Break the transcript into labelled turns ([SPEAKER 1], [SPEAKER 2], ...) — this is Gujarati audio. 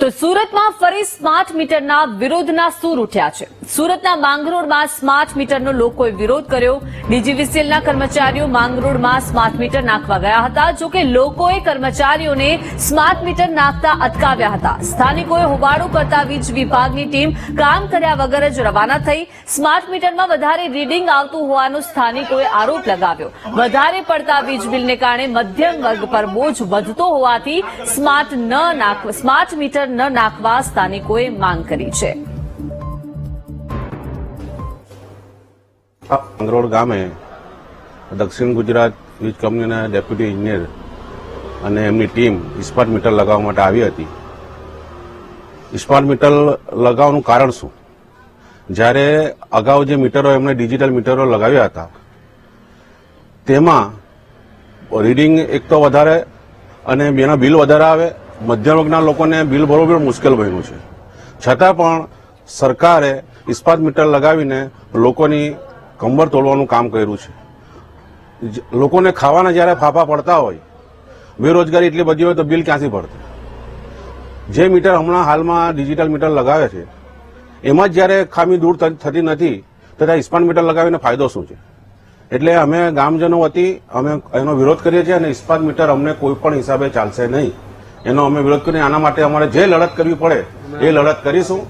[SPEAKER 1] તો સુરતમાં ફરી સ્માર્ટ મીટરના વિરોધના સૂર ઉઠ્યા છે. સુરતના માંગરોળમાં સ્માર્ટ મીટરનો લોકોએ વિરોધ કર્યો. ડીજીવીસીએલના કર્મચારીઓ માંગરોળમાં સ્માર્ટ મીટર નાખવા ગયા હતા. જોકે લોકોએ કર્મચારીઓને સ્માર્ટ મીટર નાખતા અટકાવ્યા હતા. સ્થાનિકોએ હોબાળો કરતા વીજ વિભાગની ટીમ કામ કર્યા વગર જ રવાના થઈ. સ્માર્ટ મીટરમાં વધારે રીડિંગ આવતું હોવાનો સ્થાનિકોએ આરોપ લગાવ્યો. વધારે પડતા વીજ બિલને કારણે મધ્યમ વર્ગ પર બોજ વધતો હોવાથી સ્માર્ટ ન નાખ સ્માર્ટ મીટર ન નાખવા સ્થાનિકોએ માંગ કરી છે.
[SPEAKER 2] મંગરોળ ગામે દક્ષિણ ગુજરાત વીજ કંપનીના ડેપ્યુટી ઇજનેર અને એમની ટીમ ઇસ્પાટ મીટર લગાવવા માટે આવી હતી. ઇસ્પાટ મીટર લગાવવાનું કારણ શું? જ્યારે અગાઉ જે મીટરો એમણે ડિજિટલ મીટરો લગાવ્યા હતા, તેમાં રીડિંગ એક તો વધારે અને બેના બિલ વધારે આવે, મધ્યમ વર્ગના લોકોને બિલ ભરવું પણ મુશ્કેલ બન્યું છે. છતાં પણ સરકારે ઇસ્પાત મીટર લગાવીને લોકોની કંબર તોડવાનું કામ કર્યું છે. લોકોને ખાવાના જ્યારે ફાફા પડતા હોય, બેરોજગારી એટલી બધી હોય તો બિલ ક્યાંથી ભરશે? જે મીટર હમણાં હાલમાં ડિજિટલ મીટર લગાવે છે, એમાં જ જ્યારે ખામી દૂર થતી નથી, તો ત્યાં ઇસ્પાન મીટર લગાવીને ફાયદો શું છે? એટલે અમે ગામજનો વતી અમે એનો વિરોધ કરીએ છીએ અને ઇસ્પાત મીટર અમને કોઈ પણ હિસાબે ચાલશે નહીં. એનો અમે વિરોધ કરીએ. આના માટે અમારે જે લડત કરવી પડે, એ લડત કરીશું.